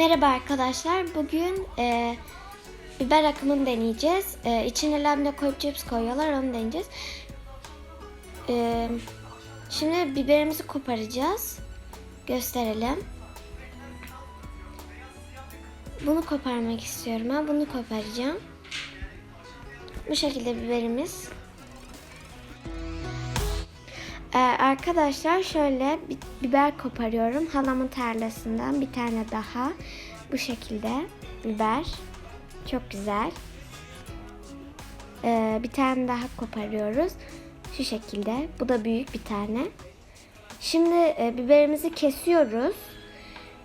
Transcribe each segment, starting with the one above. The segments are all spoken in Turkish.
Merhaba arkadaşlar. Bugün e, biber akımını deneyeceğiz. E, içine lamda koyup cips koyuyorlar. Onu deneyeceğiz. E, şimdi biberimizi koparacağız. Gösterelim. Bunu koparmak istiyorum. Ben bunu koparacağım. Bu şekilde biberimiz. Ee, arkadaşlar şöyle bi- biber koparıyorum. Halamın tarlasından bir tane daha. Bu şekilde biber. Çok güzel. Ee, bir tane daha koparıyoruz. Şu şekilde. Bu da büyük bir tane. Şimdi e, biberimizi kesiyoruz.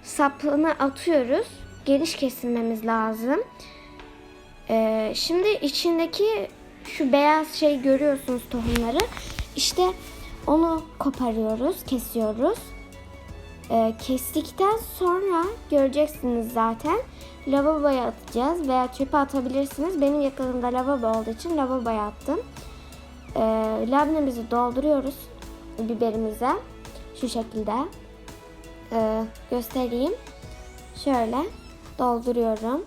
Sapını atıyoruz. Geniş kesilmemiz lazım. Ee, şimdi içindeki şu beyaz şey görüyorsunuz tohumları. İşte onu koparıyoruz, kesiyoruz. Ee, kestikten sonra göreceksiniz zaten lavaboya atacağız veya çöpe atabilirsiniz. Benim yakınımda lavabo olduğu için lavaboya attım. Ee, labnemizi dolduruyoruz biberimize. Şu şekilde. Ee, göstereyim. Şöyle dolduruyorum.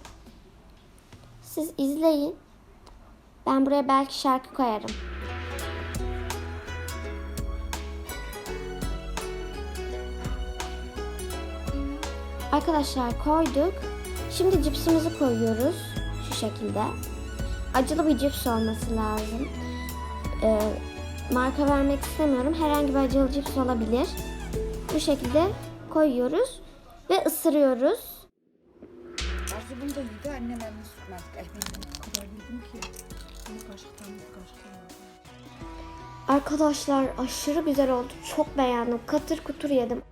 Siz izleyin. Ben buraya belki şarkı koyarım. Arkadaşlar koyduk. Şimdi cipsimizi koyuyoruz. Şu şekilde. Acılı bir cips olması lazım. Ee, marka vermek istemiyorum. Herhangi bir acılı cips olabilir. Bu şekilde koyuyoruz ve ısırıyoruz. Azı bunu da yedi annem elini sürmedik. Ay ben kadar yedim ki. Bir kaşıktan bir kaşıktan. Arkadaşlar aşırı güzel oldu. Çok beğendim. Katır kutur yedim.